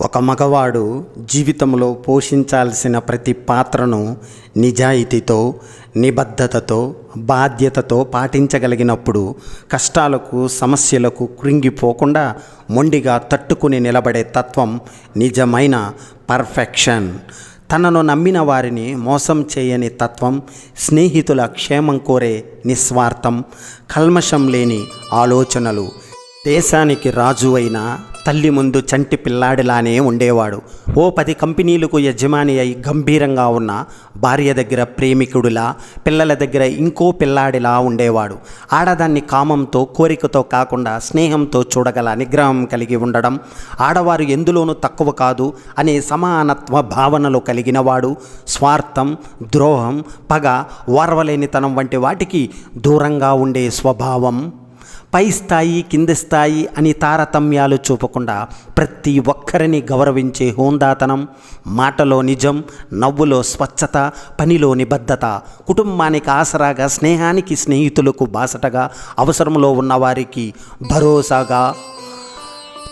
ఒక మగవాడు జీవితంలో పోషించాల్సిన ప్రతి పాత్రను నిజాయితీతో నిబద్ధతతో బాధ్యతతో పాటించగలిగినప్పుడు కష్టాలకు సమస్యలకు కృంగిపోకుండా మొండిగా తట్టుకుని నిలబడే తత్వం నిజమైన పర్ఫెక్షన్. తనను నమ్మిన వారిని మోసం చేయని తత్వం స్నేహితుల క్షేమం కోరే నిస్వార్థం కల్మషం లేని ఆలోచనలు. దేశానికి రాజు అయిన తల్లి ముందు చంటి పిల్లాడిలానే ఉండేవాడు. ఓ పది కంపెనీలకు యజమాని అయి గంభీరంగా ఉన్న భార్య దగ్గర ప్రేమికుడిలా పిల్లల దగ్గర ఇంకో పిల్లాడిలా ఉండేవాడు. ఆడదాన్ని కామంతో కోరికతో కాకుండా స్నేహంతో చూడగల నిగ్రహం కలిగి ఉండడం ఆడవారు ఎందులోనూ తక్కువ కాదు అనే సమానత్వ భావనలు కలిగినవాడు. స్వార్థం ద్రోహం పగ ఓర్వలేనితనం వంటి వాటికి దూరంగా ఉండే స్వభావం పై స్థాయి కింది స్థాయి అని తారతమ్యాలు చూపకుండా ప్రతి ఒక్కరిని గౌరవించే హోందాతనం మాటలో నిజం నవ్వులో స్వచ్ఛత పనిలో నిబద్ధత కుటుంబానికి ఆసరాగా స్నేహానికి స్నేహితులకు బాసటగా అవసరంలో ఉన్నవారికి భరోసాగా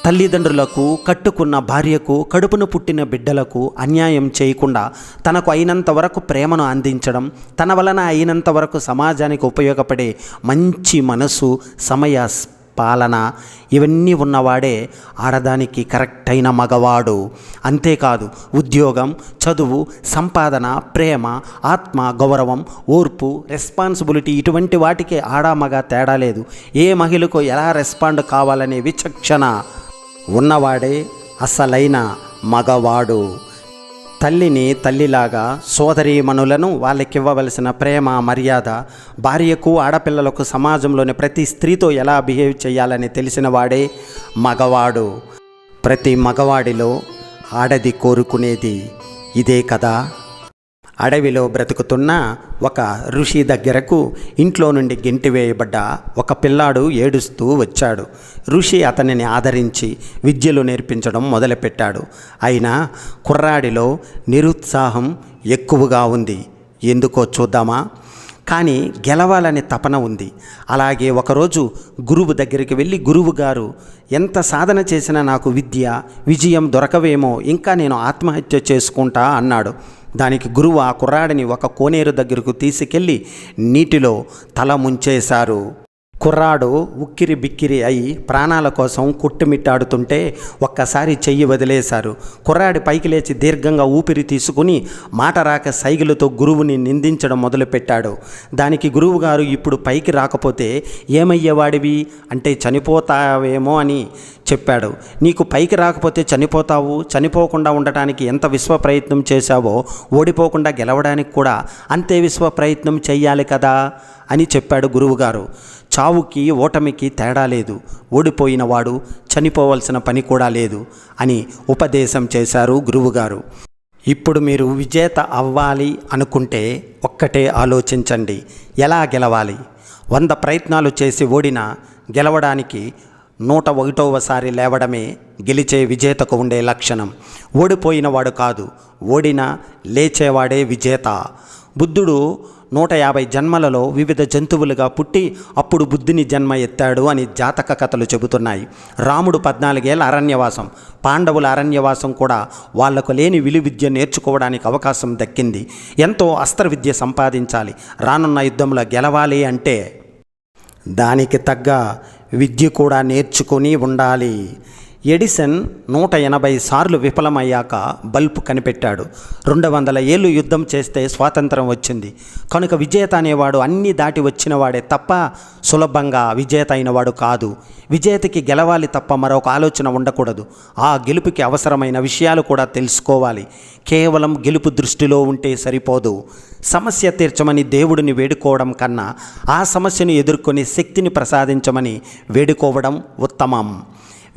తల్లిదండ్రులకు కట్టుకున్న భార్యకు కడుపును పుట్టిన బిడ్డలకు అన్యాయం చేయకుండా తనకు అయినంత వరకు ప్రేమను అందించడం తన వలన అయినంత వరకు సమాజానికి ఉపయోగపడే మంచి మనసు సమయ పాలన ఇవన్నీ ఉన్నవాడే ఆడదానికి కరెక్ట్ అయిన మగవాడు. అంతేకాదు ఉద్యోగం చదువు సంపాదన ప్రేమ ఆత్మ గౌరవం ఓర్పు రెస్పాన్సిబిలిటీ ఇటువంటి వాటికి ఆడ మగ తేడా లేదు. ఏ మహిళకు ఎలా రెస్పాండ్ కావాలనే విచక్షణ. ఉన్నవాడే అసలైన మగవాడు. తల్లిని తల్లిలాగా సోదరీమణులను వాళ్ళకివ్వవలసిన ప్రేమ మర్యాద భార్యకు ఆడపిల్లలకు సమాజంలోని ప్రతి స్త్రీతో ఎలా బిహేవ్ చేయాలని తెలిసిన వాడే మగవాడు. ప్రతి మగవాడిలో ఆడది కోరుకునేది ఇదే కదా? అడవిలో బ్రతుకుతున్న ఒక ఋషి దగ్గరకు ఇంట్లో నుండి గెంటివేయబడ్డ ఒక పిల్లాడు ఏడుస్తూ వచ్చాడు. ఋషి అతనిని ఆదరించి విద్యలు నేర్పించడం మొదలుపెట్టాడు. అయినా కుర్రాడిలో నిరుత్సాహం ఎక్కువగా ఉంది. ఎందుకో చూద్దామా? కానీ గెలవాలనే తపన ఉంది. అలాగే ఒకరోజు గురువు దగ్గరికి వెళ్ళి గురువు గారు ఎంత సాధన చేసినా నాకు విద్య విజయం దొరకవేమో ఇంకా నేను ఆత్మహత్య చేసుకుంటా అన్నాడు. దానికి గురువు ఆ కుర్రాడిని ఒక కోనేరు దగ్గరకు తీసుకెళ్ళి నీటిలో తల ముంచేశారు. కుర్రాడు ఉక్కిరి బిక్కిరి అయి ప్రాణాల కోసం కొట్టుమిట్టాడుతుంటే ఒక్కసారి చెయ్యి వదిలేశారు. కుర్రాడి పైకి లేచి దీర్ఘంగా ఊపిరి తీసుకుని మాట రాక సైగులతో గురువుని నిందించడం మొదలుపెట్టాడు. దానికి గురువుగారు ఇప్పుడు పైకి రాకపోతే ఏమయ్యేవాడివి? అంటే చనిపోతావేమో అని చెప్పాడు. నీకు పైకి రాకపోతే చనిపోతావు? చనిపోకుండా ఉండటానికి ఎంత విశ్వ ప్రయత్నం చేశావో? ఓడిపోకుండా గెలవడానికి కూడా అంతే విశ్వ ప్రయత్నం చెయ్యాలి కదా అని చెప్పాడు గురువుగారు. చావుకి ఓటమికి తేడా లేదు. ఓడిపోయిన వాడు చనిపోవలసిన పని కూడా లేదు అని ఉపదేశం చేశారు గురువుగారు. ఇప్పుడు మీరు విజేత అవ్వాలి అనుకుంటే ఒక్కటే ఆలోచించండి. ఎలా గెలవాలి? వంద ప్రయత్నాలు చేసి ఓడినా గెలవడానికి నూట ఒకటవసారి లేవడమే గెలిచే విజేతకు ఉండే లక్షణం. ఓడిపోయినవాడు కాదు ఓడినా లేచేవాడే విజేత. బుద్ధుడు నూట యాభై జన్మలలో వివిధ జంతువులుగా పుట్టి అప్పుడు బుద్ధిని జన్మ ఎత్తాడు అని జాతక కథలు చెబుతున్నాయి. రాముడు పద్నాలుగేళ్ళ అరణ్యవాసం. పాండవుల అరణ్యవాసం కూడా వాళ్ళకు లేని విలు విద్య నేర్చుకోవడానికి అవకాశం దక్కింది. ఎంతో అస్త్ర విద్య సంపాదించాలి. రానున్న యుద్ధంలో గెలవాలి అంటే దానికి తగ్గ విద్య కూడా నేర్చుకొని ఉండాలి. ఎడిసన్ నూట ఎనభై సార్లు విఫలమయ్యాక బల్బ్ కనిపెట్టాడు. రెండు వందల ఏళ్ళు యుద్ధం చేస్తే స్వాతంత్రం వచ్చింది. కనుక విజేత అనేవాడు అన్నీ దాటి వచ్చినవాడే తప్ప సులభంగా విజేత అయినవాడు కాదు. విజేతకి గెలవాలి తప్ప మరొక ఆలోచన ఉండకూడదు. ఆ గెలుపుకి అవసరమైన విషయాలు కూడా తెలుసుకోవాలి. కేవలం గెలుపు దృష్టిలో ఉంటే సరిపోదు. సమస్య తీర్చమని దేవుడిని వేడుకోవడం కన్నా ఆ సమస్యను ఎదుర్కొని శక్తిని ప్రసాదించమని వేడుకోవడం ఉత్తమం.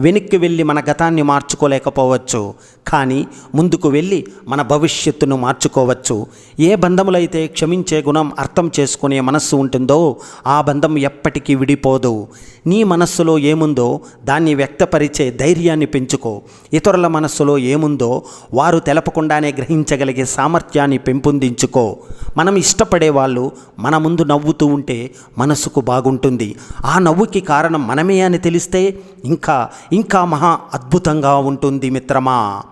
వెనక్కి వెళ్ళి మన గతాన్ని మార్చుకోలేకపోవచ్చు. కానీ ముందుకు వెళ్ళి మన భవిష్యత్తును మార్చుకోవచ్చు. ఏ బంధములైతే క్షమించే గుణం అర్థం చేసుకునే మనస్సు ఉంటుందో ఆ బంధం ఎప్పటికీ విడిపోదు. నీ మనస్సులో ఏముందో దాన్ని వ్యక్తపరిచే ధైర్యాన్ని పెంచుకో. ఇతరుల మనస్సులో ఏముందో వారు తెలపకుండానే గ్రహించగలిగే సామర్థ్యాన్ని పెంపొందించుకో. మనం ఇష్టపడే వాళ్ళు మన ముందు నవ్వుతూ ఉంటే మనసుకు బాగుంటుంది. ఆ నవ్వుకి కారణం మనమే అని తెలిస్తే ఇంకా ఇంకా మహా అద్భుతంగా ఉంటుంది మిత్రమా.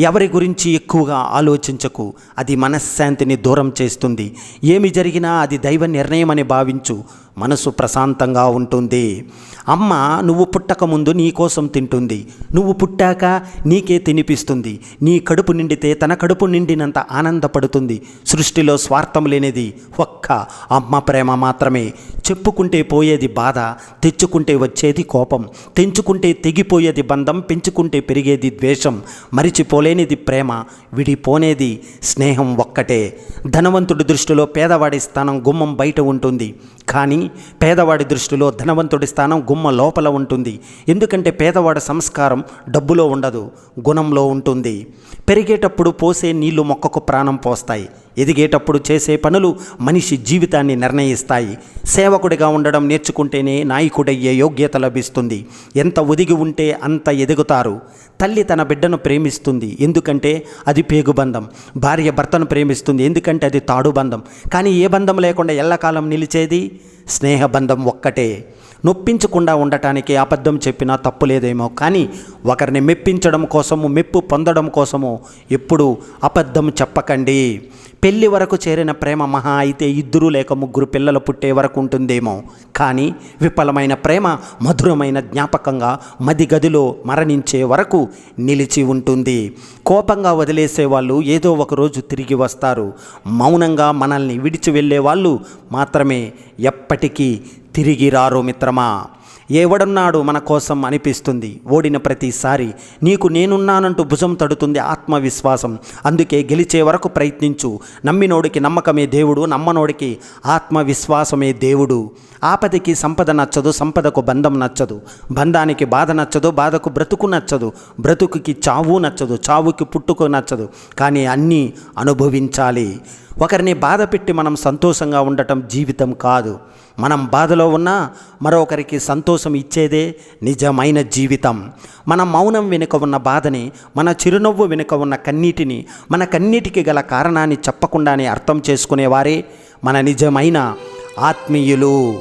ఎవరి గురించి ఎక్కువగా ఆలోచించకు? అది మనశ్శాంతిని దూరం చేస్తుంది. ఏమి జరిగినా అది దైవ నిర్ణయం అని భావించు. మనసు ప్రశాంతంగా ఉంటుంది. అమ్మ నువ్వు పుట్టక ముందు తింటుంది. నువ్వు పుట్టాక నీకే తినిపిస్తుంది. నీ కడుపు నిండితే తన కడుపు నిండినంత ఆనందపడుతుంది. సృష్టిలో స్వార్థం లేనిది ఒక్క అమ్మ ప్రేమ మాత్రమే. చెప్పుకుంటే పోయేది బాధ తెచ్చుకుంటే వచ్చేది కోపం. తెంచుకుంటే తెగిపోయేది బంధం పెంచుకుంటే పెరిగేది ద్వేషం. మరిచిపోలేనిది ప్రేమ విడిపోనేది స్నేహం ఒక్కటే. ధనవంతుడి దృష్టిలో పేదవాడి స్థానం గుమ్మం బయట ఉంటుంది. కానీ పేదవాడి దృష్టిలో ధనవంతుడి స్థానం గుమ్మ లోపల ఉంటుంది. ఎందుకంటే పేదవాడి సంస్కారం డబ్బులో ఉండదు గుణంలో ఉంటుంది. పెరిగేటప్పుడు పోసే నీళ్ళు మొక్కకు ప్రాణం పోస్తాయి. ఎదిగేటప్పుడు చేసే పనులు మనిషి జీవితాన్ని నిర్ణయిస్తాయి. సేవకుడిగా ఉండడం నేర్చుకుంటేనే నాయకుడయ్యే యోగ్యత లభిస్తుంది. ఎంత ఒదిగి ఉంటే అంత ఎదుగుతారు. తల్లి తన బిడ్డను ప్రేమిస్తుంది. ఎందుకంటే అది పేగుబంధం భార్య భర్తను ప్రేమిస్తుంది. ఎందుకంటే అది తాడుబంధం కానీ ఏ బంధం లేకుండా ఎల్లకాలం నిలిచేది? స్నేహబంధం ఒక్కటే. నొప్పించకుండా ఉండటానికి అబద్ధం చెప్పినా తప్పు లేదేమో. కానీ ఒకరిని మెప్పించడం కోసము మెప్పు పొందడం కోసము ఎప్పుడు అబద్ధం చెప్పకండి. పెళ్ళి వరకు చేరిన ప్రేమ మహా అయితే ఇద్దరు లేక ముగ్గురు పిల్లలు పుట్టే వరకు ఉంటుందేమో. కానీ విఫలమైన ప్రేమ మధురమైన జ్ఞాపకంగా మది గదిలో మరణించే వరకు నిలిచి ఉంటుంది. కోపంగా వదిలేసే వాళ్ళు ఏదో ఒక రోజు తిరిగి వస్తారు. మౌనంగా మనల్ని విడిచి వెళ్ళే వాళ్ళు మాత్రమే ఎప్పటికీ తిరిగి రారు మిత్రమా? ఎవడున్నాడు మన కోసం అనిపిస్తుంది. ఓడిన ప్రతిసారి నీకు నేనున్నానంటూ భుజం తడుతుంది ఆత్మవిశ్వాసం. అందుకే గెలిచే వరకు ప్రయత్నించు. నమ్మినోడికి నమ్మకమే దేవుడు నమ్మనోడికి ఆత్మవిశ్వాసమే దేవుడు. ఆపదకి సంపద నచ్చదు సంపదకు బంధం నచ్చదు. బంధానికి బాధ నచ్చదు బాధకు బ్రతుకు నచ్చదు. బ్రతుకుకి చావు నచ్చదు చావుకి పుట్టుకు నచ్చదు. కానీ అన్నీ అనుభవించాలి. ఒకరిని బాధ పెట్టి మనం సంతోషంగా ఉండటం జీవితం కాదు. మనం బాధలో ఉన్నా మరొకరికి సంతోషం ఇచ్చేదే నిజమైన జీవితం. మన మౌనం వెనుక ఉన్న బాధని మన చిరునవ్వు వెనుక ఉన్న కన్నీటిని మన కన్నీటికి గల కారణాన్ని చెప్పకుండానే అర్థం చేసుకునేవారే మన నిజమైన ఆత్మీయులు.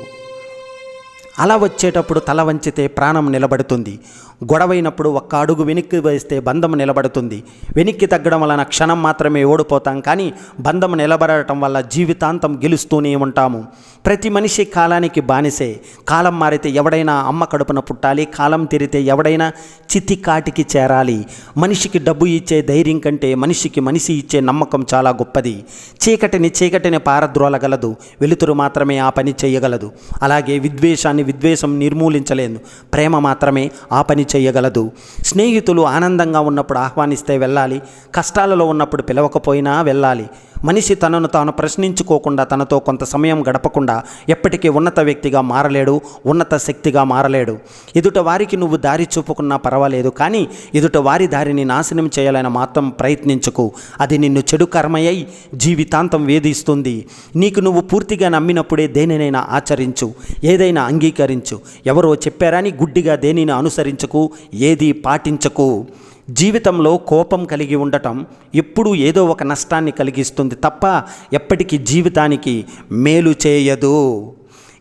అలా వచ్చేటప్పుడు తల వంచితే ప్రాణం నిలబడుతుంది. గొడవైనప్పుడు ఒక్క అడుగు వెనక్కి వేస్తే బంధం నిలబడుతుంది. వెనక్కి తగ్గడం వలన క్షణం మాత్రమే ఓడిపోతాం. కానీ బంధం నిలబడటం వల్ల జీవితాంతం గెలుస్తూనే ఉంటాము. ప్రతి మనిషి కాలానికి బానిసే. కాలం మారితే ఎవడైనా అమ్మ కడుపున పుట్టాలి. కాలం తిరితే ఎవడైనా చితి కాటికి చేరాలి. మనిషికి డబ్బు ఇచ్చే ధైర్యం కంటే మనిషికి మనిషి ఇచ్చే నమ్మకం చాలా గొప్పది. చీకటిని చీకటిని పారద్రోలగలదు. వెలుతురు మాత్రమే ఆ పని చేయగలదు. అలాగే విద్వేషాన్ని విద్వేషం నిర్మూలించలేదు ప్రేమ మాత్రమే ఆ పని చేయగలదు. స్నేహితులు ఆనందంగా ఉన్నప్పుడు ఆహ్వానిస్తే వెళ్ళాలి. కష్టాలలో ఉన్నప్పుడు పిలవకపోయినా వెళ్ళాలి. మనిషి తనను తాను ప్రశ్నించుకోకుండా తనతో కొంత సమయం గడపకుండా ఎప్పటికీ ఉన్నత వ్యక్తిగా మారలేడు ఉన్నత శక్తిగా మారలేడు. ఎదుట వారికి నువ్వు దారి చూపుకున్నా పర్వాలేదు కానీ ఎదుట వారి దారిని నాశనం చేయాలని మాత్రం ప్రయత్నించుకు. అది నిన్ను చెడు కర్మయ్యై జీవితాంతం వేధిస్తుంది. నీకు నువ్వు పూర్తిగా నమ్మినప్పుడే దేనినైనా ఆచరించు ఏదైనా అంగీకరించు. ఎవరో చెప్పారని గుడ్డిగా దేనిని అనుసరించకు ఏది పాటించకు. జీవితంలో కోపం కలిగి ఉండటం ఎప్పుడూ ఏదో ఒక నష్టాన్ని కలిగిస్తుంది తప్ప ఎప్పటికీ జీవితానికి మేలు చేయదు.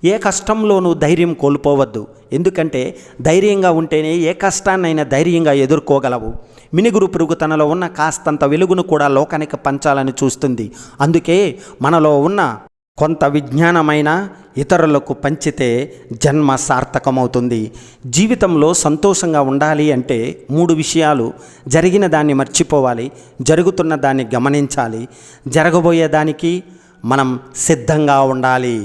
ఏ కష్టంలోనూ ధైర్యం కోల్పోవద్దు. ఎందుకంటే ధైర్యంగా ఉంటేనే ఏ కష్టాన్నైనా ధైర్యంగా ఎదుర్కోగలవు. మినుగురు పురుగు తనలో ఉన్న కాస్తంత వెలుగును కూడా లోకానికి పంచాలని చూస్తుంది. అందుకే మనలో ఉన్న కొంత విజ్ఞానమైన ఇతరులకు పంచితే జన్మ సార్థకమవుతుంది. జీవితంలో సంతోషంగా ఉండాలి అంటే మూడు విషయాలు. జరిగిన దాన్ని మర్చిపోవాలి జరుగుతున్న దాన్ని గమనించాలి జరగబోయేదానికి మనం సిద్ధంగా ఉండాలి.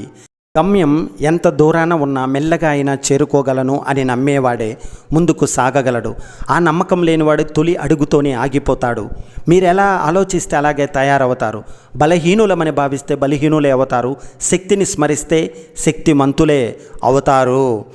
గమ్యం ఎంత దూరాన ఉన్నా మెల్లగా అయినా చేరుకోగలను అని నమ్మేవాడే ముందుకు సాగగలడు. ఆ నమ్మకం లేనివాడు తొలి అడుగుతోనే ఆగిపోతాడు. మీరు ఎలా ఆలోచిస్తే అలాగే తయారవుతారు. బలహీనులమని భావిస్తే బలహీనులే అవుతారు. శక్తిని స్మరిస్తే శక్తిమంతులే అవుతారు.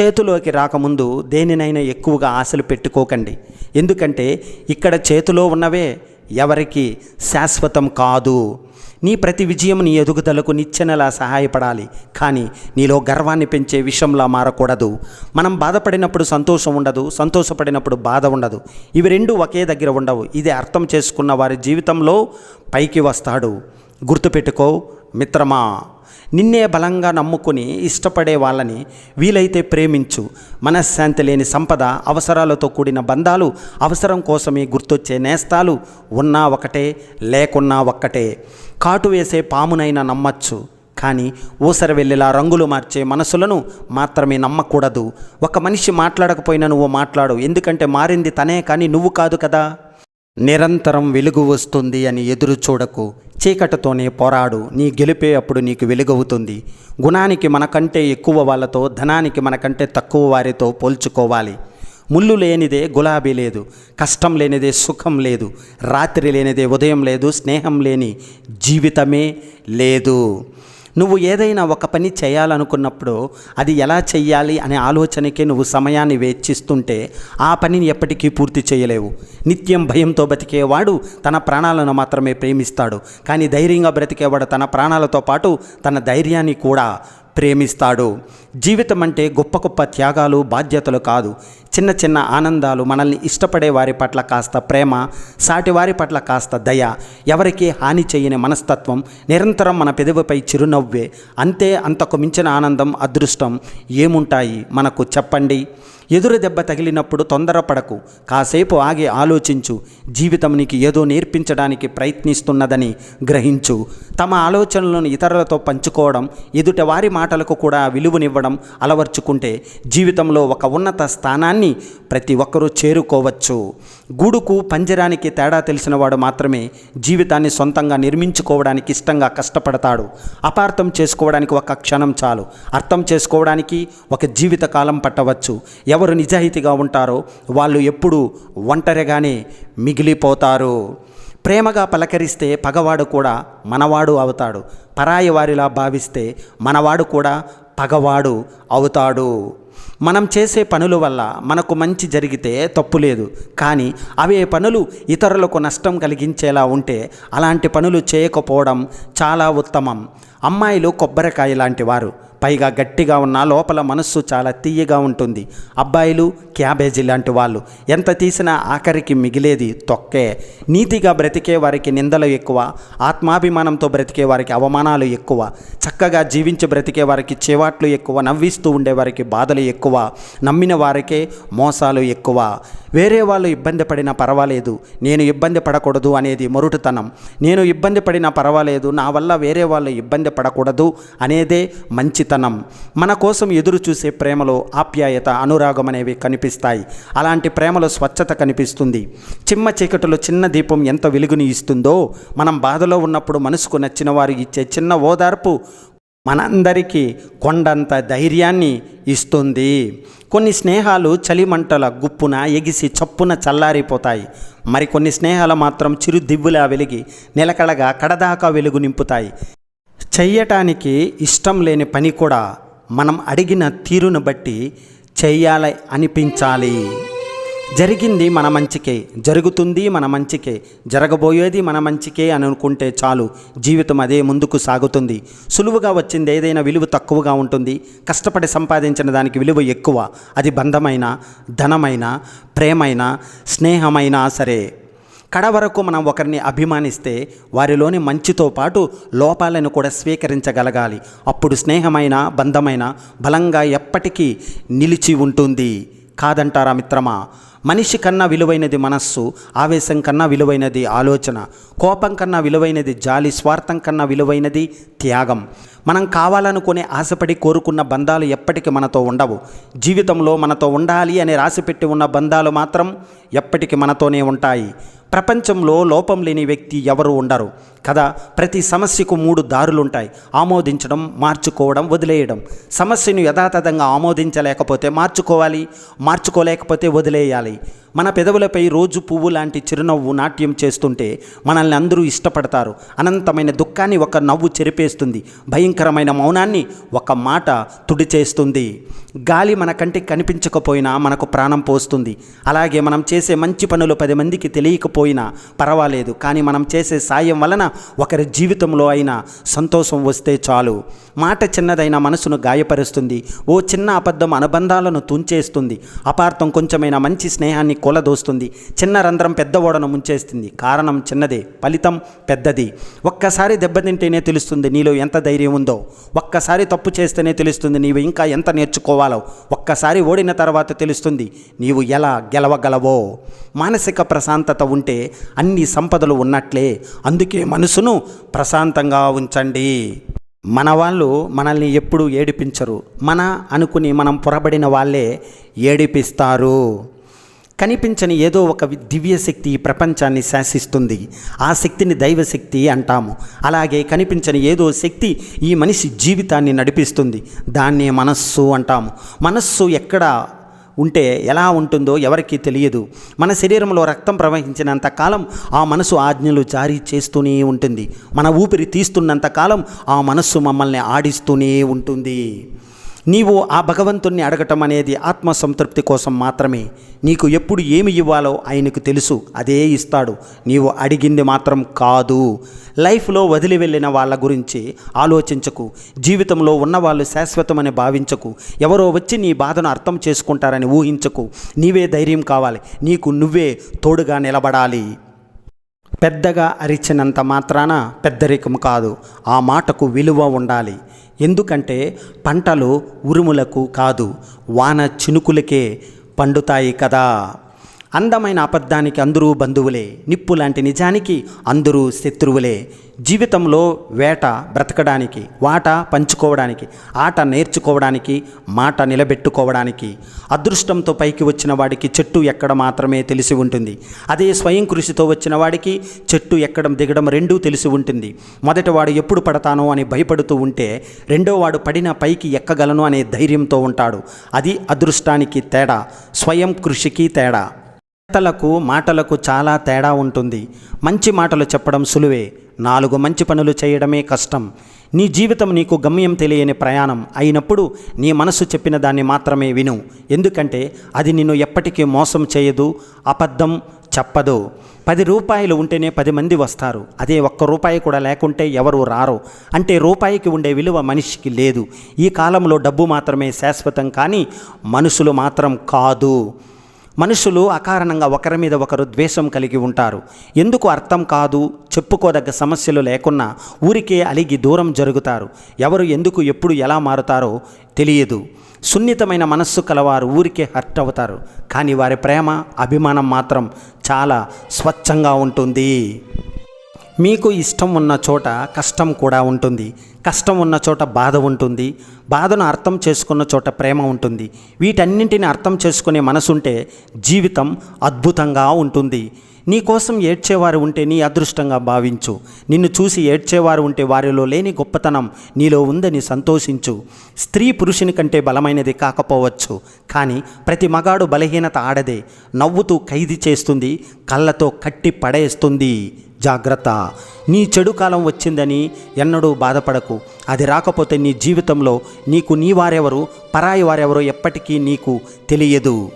చేతిలోకి రాకముందు దేనినైనా ఎక్కువగా ఆశలు పెట్టుకోకండి. ఎందుకంటే ఇక్కడ చేతిలో ఉన్నవే ఎవరికి శాశ్వతం కాదు. నీ ప్రతి విజయం నీ ఎదుగుదలకు నిచ్చెనలా సహాయపడాలి. కానీ నీలో గర్వాన్ని పెంచే విషయంలా మారకూడదు. మనం బాధపడినప్పుడు సంతోషం ఉండదు సంతోషపడినప్పుడు బాధ ఉండదు. ఇవి రెండు ఒకే దగ్గర ఉండవు. ఇది అర్థం చేసుకున్న వారి జీవితంలో పైకి వస్తాడు. గుర్తుపెట్టుకో మిత్రమా నిన్నే బలంగా నమ్ముకుని ఇష్టపడే వాళ్ళని వీలైతే ప్రేమించు. మనశ్శాంతి లేని సంపద అవసరాలతో కూడిన బంధాలు అవసరం కోసమే గుర్తొచ్చే నేస్తాలు ఉన్నా ఒకటే లేకున్నా ఒక్కటే. కాటు వేసే పామునైనా నమ్మచ్చు. కానీ ఊసర వెళ్ళేలా రంగులు మార్చే మనసులను మాత్రమే నమ్మకూడదు. ఒక మనిషి మాట్లాడకపోయినా నువ్వు మాట్లాడు. ఎందుకంటే మారింది తనే కానీ నువ్వు కాదు కదా. నిరంతరం వెలుగు వస్తుంది అని ఎదురు చూడకు. చీకటితోనే పోరాడు. నీ గెలిపే అప్పుడు నీకు వెలుగవుతుంది. గుణానికి మనకంటే ఎక్కువ వాళ్ళతో ధనానికి మనకంటే తక్కువ వారితో పోల్చుకోవాలి. ముళ్ళు లేనిదే గులాబీ లేదు కష్టం లేనిదే సుఖం లేదు రాత్రి లేనిదే ఉదయం లేదు స్నేహం లేని జీవితమే లేదు. నువ్వు ఏదైనా ఒక పని చేయాలనుకున్నప్పుడు అది ఎలా చెయ్యాలి అనే ఆలోచనకే నువ్వు సమయాన్ని వెచ్చిస్తుంటే ఆ పనిని ఎప్పటికీ పూర్తి చేయలేవు. నిత్యం భయంతో బ్రతికేవాడు తన ప్రాణాలను మాత్రమే ప్రేమిస్తాడు. కానీ ధైర్యంగా బ్రతికేవాడు తన ప్రాణాలతో పాటు తన ధైర్యాన్ని కూడా ప్రేమిస్తాడు. జీవితం అంటే గొప్ప గొప్ప త్యాగాలు బాధ్యతలు కాదు. చిన్న చిన్న ఆనందాలు మనల్ని ఇష్టపడే వారి పట్ల కాస్త ప్రేమ సాటి వారి పట్ల కాస్త దయ. ఎవరికి హాని చేయని మనస్తత్వం నిరంతరం మన పెదవిపై చిరునవ్వే. అంతే అంతకు మించిన ఆనందం అదృష్టం ఏముంటాయి? మనకు చెప్పండి. ఎదురు దెబ్బ తగిలినప్పుడు తొందరపడకు. కాసేపు ఆగి ఆలోచించు. జీవితం నీకు ఏదో నేర్పించడానికి ప్రయత్నిస్తున్నదని గ్రహించు. తమ ఆలోచనలను ఇతరులతో పంచుకోవడం ఎదుట వారి మాటలకు కూడా విలువనివ్వడం అలవర్చుకుంటే జీవితంలో ఒక ఉన్నత స్థానాన్ని ప్రతి ఒక్కరూ చేరుకోవచ్చు. గూడుకు పంజరానికి తేడా తెలిసినవాడు మాత్రమే జీవితాన్ని సొంతంగా నిర్మించుకోవడానికి ఇష్టంగా కష్టపడతాడు. అపార్థం చేసుకోవడానికి ఒక క్షణం చాలు. అర్థం చేసుకోవడానికి ఒక జీవితకాలం పట్టవచ్చు. ఎవరు నిజాయితీగా ఉంటారో వాళ్ళు ఎప్పుడు ఒంటరిగానే మిగిలిపోతారు. ప్రేమగా పలకరిస్తే పగవాడు కూడా మనవాడు అవుతాడు. పరాయి వారిలా భావిస్తే మనవాడు కూడా పగవాడు అవుతాడు. మనం చేసే పనుల వల్ల మనకు మంచి జరిగితే తప్పు లేదు. కానీ అవే పనులు ఇతరులకు నష్టం కలిగించేలా ఉంటే అలాంటి పనులు చేయకపోవడం చాలా ఉత్తమం. అమ్మాయిలు కొబ్బరికాయ లాంటి వారు. పైగా గట్టిగా ఉన్న లోపల మనస్సు చాలా తీయగా ఉంటుంది. అబ్బాయిలు క్యాబేజీ లాంటి వాళ్ళు. ఎంత తీసినా ఆఖరికి మిగిలేది తొక్కే. నీతిగా బ్రతికే వారికి నిందలు ఎక్కువ. ఆత్మాభిమానంతో బ్రతికే వారికి అవమానాలు ఎక్కువ. చక్కగా జీవించి బ్రతికే వారికి చేవాట్లు ఎక్కువ. నవ్విస్తూ ఉండే వారికి బాధలు ఎక్కువ నమ్మిన వారికే మోసాలు ఎక్కువ. వేరే వాళ్ళు ఇబ్బంది పడినా పర్వాలేదు నేను ఇబ్బంది పడకూడదు అనేది మొరుటుతనం. నేను ఇబ్బంది పడినా పర్వాలేదు నా వల్ల వేరే వాళ్ళు ఇబ్బంది పడకూడదు అనేదే మంచితనం. మన కోసం ఎదురు చూసే ప్రేమలో ఆప్యాయత అనురాగం అనేవి కనిపిస్తాయి. అలాంటి ప్రేమలో స్వచ్ఛత కనిపిస్తుంది. చిమ్మ చీకటిలో చిన్న దీపం ఎంత వెలుగుని ఇస్తుందో మనం బాధలో ఉన్నప్పుడు మనసుకు నచ్చిన వారు ఇచ్చే చిన్న ఓదార్పు మనందరికీ కొండంత ధైర్యాన్ని ఇస్తుంది. కొన్ని స్నేహాలు చలిమంటల గుప్పున ఎగిసి చప్పున చల్లారిపోతాయి. మరికొన్ని స్నేహాలు మాత్రం చిరు దివ్వులా వెలిగి నిలకడగా కడదాకా వెలుగు నింపుతాయి. చెయ్యటానికి ఇష్టం లేని పని కూడా మనం అడిగిన తీరును బట్టి చెయ్యాలి అనిపించాలి. జరిగింది మన మంచికే జరుగుతుంది మన మంచికే జరగబోయేది మన మంచికే అని అనుకుంటే చాలు జీవితం అదే ముందుకు సాగుతుంది. సులువుగా వచ్చింది ఏదైనా విలువ తక్కువగా ఉంటుంది కష్టపడి సంపాదించిన దానికి విలువ ఎక్కువ అది బంధమైన ధనమైన ప్రేమైన స్నేహమైనా సరే. కడ వరకు మనం ఒకరిని అభిమానిస్తే వారిలోని మంచితో పాటు లోపాలను కూడా స్వీకరించగలగాలి. అప్పుడు స్నేహమైన బంధమైన బలంగా ఎప్పటికీ నిలిచి ఉంటుంది. కాదంటారా మిత్రమా? మనిషి కన్నా విలువైనది మనస్సు ఆవేశం కన్నా విలువైనది ఆలోచన కోపం కన్నా విలువైనది జాలి స్వార్థం కన్నా విలువైనది త్యాగం. మనం కావాలనుకునే ఆశపడి కోరుకున్న బంధాలు ఎప్పటికీ మనతో ఉండవు. జీవితంలో మనతో ఉండాలి అని రాసిపెట్టి ఉన్న బంధాలు మాత్రం ఎప్పటికీ మనతోనే ఉంటాయి. ప్రపంచంలో లోపం లేని వ్యక్తి ఎవరు ఉండరు. కదా ప్రతి సమస్యకు మూడు దారులుంటాయి. ఆమోదించడం మార్చుకోవడం వదిలేయడం. సమస్యను యథాతథంగా ఆమోదించలేకపోతే మార్చుకోవాలి మార్చుకోలేకపోతే వదిలేయాలి. మన పెదవులపై రోజు పువ్వు లాంటి చిరునవ్వు నాట్యం చేస్తుంటే మనల్ని అందరూ ఇష్టపడతారు. అనంతమైన దుఃఖాన్ని ఒక నవ్వు చెరిపేస్తుంది. భయంకరమైన మౌనాన్ని ఒక మాట తుడిచేస్తుంది. గాలి మన కంటికి కనిపించకపోయినా మనకు ప్రాణం పోస్తుంది. అలాగే మనం చేసే మంచి పనులు పది మందికి తెలియకపోయినా పర్వాలేదు. కానీ మనం చేసే సాయం వలన ఒకరి జీవితంలో అయినా సంతోషం వస్తే చాలు. మాట చిన్నదైన మనసును గాయపరుస్తుంది. ఓ చిన్న అబద్ధం అనుబంధాలను తుంచేస్తుంది. అపార్థం కొంచెమైన మంచి స్నేహాన్ని కూలదోస్తుంది. చిన్న రంధ్రం పెద్ద ఓడను ముంచేస్తుంది. కారణం చిన్నదే ఫలితం పెద్దది. ఒక్కసారి దెబ్బతింటేనే తెలుస్తుంది నీలో ఎంత ధైర్యం ఉందో. ఒక్కసారి తప్పు చేస్తేనే తెలుస్తుంది నీవు ఇంకా ఎంత నేర్చుకోవాలి. ఒక్కసారి ఓడిన తర్వాత తెలుస్తుంది నీవు ఎలా గెలవగలవో. మానసిక ప్రశాంతత ఉంటే అన్ని సంపదలు ఉన్నట్లే. అందుకే మనసును ప్రశాంతంగా ఉంచండి. మన వాళ్ళు మనల్ని ఎప్పుడు ఏడిపించరు. మన అనుకుని మనం పొరబడిన వాళ్ళే ఏడిపిస్తారు. కనిపించని ఏదో ఒక దివ్య శక్తి ఈ ప్రపంచాన్ని శాసిస్తుంది. ఆ శక్తిని దైవశక్తి అంటాము. అలాగే కనిపించని ఏదో శక్తి ఈ మనిషి జీవితాన్ని నడిపిస్తుంది. దాన్నే మనస్సు అంటాము. మనస్సు ఎక్కడ ఉంటే ఎలా ఉంటుందో ఎవరికీ తెలియదు. మన శరీరంలో రక్తం ప్రవహించినంత కాలం ఆ మనసు ఆజ్ఞలు జారీ చేస్తూనే ఉంటుంది. మన ఊపిరి తీస్తున్నంత కాలం ఆ మనస్సు మమ్మల్ని ఆడిస్తూనే ఉంటుంది. నీవు ఆ భగవంతుణ్ణి అడగటం అనేది ఆత్మ సంతృప్తి కోసం మాత్రమే. నీకు ఎప్పుడు ఏమి ఇవ్వాలో ఆయనకు తెలుసు అదే ఇస్తాడు. నీవు అడిగింది మాత్రం కాదు. లైఫ్లో వదిలి వెళ్ళిన వాళ్ళ గురించి ఆలోచించకు. జీవితంలో ఉన్నవాళ్ళు శాశ్వతమని భావించకు. ఎవరో వచ్చి నీ బాధను అర్థం చేసుకుంటారని ఊహించకు. నీవే ధైర్యం కావాలి. నీకు నువ్వే తోడుగా నిలబడాలి. పెద్దగా అరిచినంత మాత్రాన పెద్దరికం కాదు ఆ మాటకు విలువ ఉండాలి. ఎందుకంటే పంటలు ఉరుములకు కాదు వాన చినుకులకే పండుతాయి కదా. అందమైన అబద్ధానికి అందరూ బంధువులే. నిప్పు లాంటి నిజానికి అందరూ శత్రువులే. జీవితంలో వేట బ్రతకడానికి వాట పంచుకోవడానికి ఆట నేర్చుకోవడానికి మాట నిలబెట్టుకోవడానికి అదృష్టంతో పైకి వచ్చిన వాడికి చెట్టు ఎక్కడ మాత్రమే తెలిసి ఉంటుంది. అదే స్వయం కృషితో వచ్చిన వాడికి చెట్టు ఎక్కడం దిగడం రెండూ తెలిసి ఉంటుంది. మొదటి వాడు ఎప్పుడు పడతానో అని భయపడుతూ ఉంటే రెండో వాడు పడిన పైకి ఎక్కగలను అనే ధైర్యంతో ఉంటాడు. అది అదృష్టానికి తేడా స్వయం కృషికి తేడా. మాటలకు మాటలకు చాలా తేడా ఉంటుంది. మంచి మాటలు చెప్పడం సులువే. నాలుగు మంచి పనులు చేయడమే కష్టం. నీ జీవితం నీకు గమ్యం తెలియని ప్రయాణం. అయినప్పుడు నీ మనసు చెప్పిన దాన్ని మాత్రమే విను. ఎందుకంటే అది నిన్ను ఎప్పటికీ మోసం చేయదు అబద్ధం చెప్పదు. పది రూపాయలు ఉంటేనే పది మంది వస్తారు. అదే ఒక్క రూపాయి కూడా లేకుంటే ఎవరు రారు. అంటే రూపాయికి ఉండే విలువ మనిషికి లేదు. ఈ కాలంలో డబ్బు మాత్రమే శాశ్వతం కానీ మనుషులు మాత్రం కాదు. మనుషులు అకారణంగా ఒకరి మీద ఒకరు ద్వేషం కలిగి ఉంటారు. ఎందుకు అర్థం కాదు? చెప్పుకోదగ్గ సమస్యలు లేకున్నా ఊరికే అలిగి దూరం జరుగుతారు. ఎవరు ఎందుకు ఎప్పుడు ఎలా మారుతారో తెలియదు. సున్నితమైన మనస్సు కలవారు ఊరికే హర్ట్ అవుతారు. కానీ వారి ప్రేమ అభిమానం మాత్రం చాలా స్వచ్ఛంగా ఉంటుంది. మీకు ఇష్టం ఉన్న చోట కష్టం కూడా ఉంటుంది. కష్టం ఉన్న చోట బాధ ఉంటుంది. బాధను అర్థం చేసుకున్న చోట ప్రేమ ఉంటుంది. వీటన్నింటిని అర్థం చేసుకునే మనసుంటే జీవితం అద్భుతంగా ఉంటుంది. నీ కోసం ఏడ్చేవారు ఉంటే నీ అదృష్టంగా భావించు. నిన్ను చూసి ఏడ్చేవారు ఉంటే వారిలో లేని గొప్పతనం నీలో ఉందని సంతోషించు. స్త్రీ పురుషుని కంటే బలమైనది కాకపోవచ్చు కానీ ప్రతి మగాడు బలహీనత ఆడదే. నవ్వుతూ ఖైదు చేస్తుంది కళ్ళతో కట్టి పడేస్తుంది. జాగ్రత్త. నీ చెడు కాలం వచ్చిందని ఎన్నడూ బాధపడకు. అది రాకపోతే నీ జీవితంలో నీకు నీ వారెవరు పరాయి వారెవరో ఎప్పటికీ నీకు తెలియదు.